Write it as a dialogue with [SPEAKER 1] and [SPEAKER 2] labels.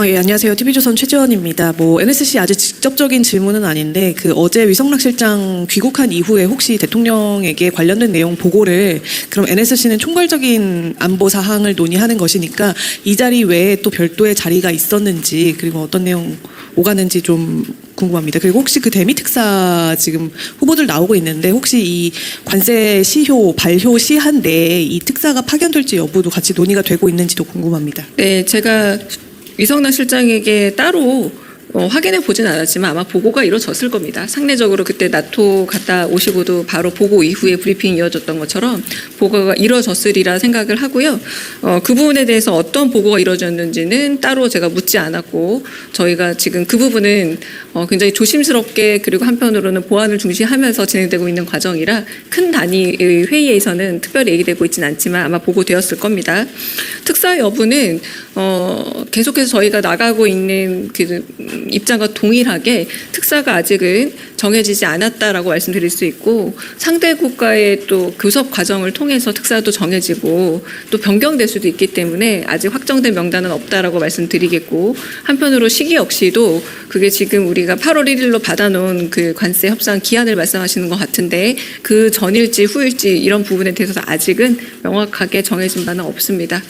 [SPEAKER 1] 어, 예, 안녕하세요. TV조선 최지원입니다. 뭐 NSC 아주 직접적인 질문은 아닌데 그 어제 위성락 실장 귀국한 이후에 혹시 대통령에게 관련된 내용 보고를 그럼 NSC는 총괄적인 안보 사항을 논의하는 것이니까 이 자리 외에 또 별도의 자리가 있었는지 그리고 어떤 내용 오가는지 좀 궁금합니다. 그리고 혹시 그 대미 특사 지금 후보들 나오고 있는데 혹시 이 관세 시효 발효 시한 내에 이 특사가 파견될지 여부도 같이 논의가 되고 있는지도 궁금합니다.
[SPEAKER 2] 네, 제가 위성락 실장에게 따로 어, 확인해 보진 않았지만 아마 보고가 이루어졌을 겁니다. 상례적으로 그때 나토 갔다 오시고도 바로 보고 이후에 브리핑이 이어졌던 것처럼 보고가 이루어졌으리라 생각을 하고요. 어, 그 부분에 대해서 어떤 보고가 이루어졌는지는 따로 제가 묻지 않았고 저희가 지금 그 부분은 어, 굉장히 조심스럽게 그리고 한편으로는 보안을 중시하면서 진행되고 있는 과정이라 큰 단위의 회의에서는 특별히 얘기되고 있지는 않지만 아마 보고되었을 겁니다. 특사 여부는 어, 계속해서 저희가 나가고 있는 그 입장과 동일하게 특사가 아직은 정해지지 않았다라고 말씀드릴 수 있고 상대 국가의 또 교섭 과정을 통해서 특사도 정해지고 또 변경될 수도 있기 때문에 아직 확정된 명단은 없다라고 말씀드리겠고 한편으로 시기 역시도 그게 지금 우리가 8월 1일로 받아놓은 그 관세 협상 기한을 말씀하시는 것 같은데 그 전일지 후일지 이런 부분에 대해서 아직은 명확하게 정해진 바는 없습니다.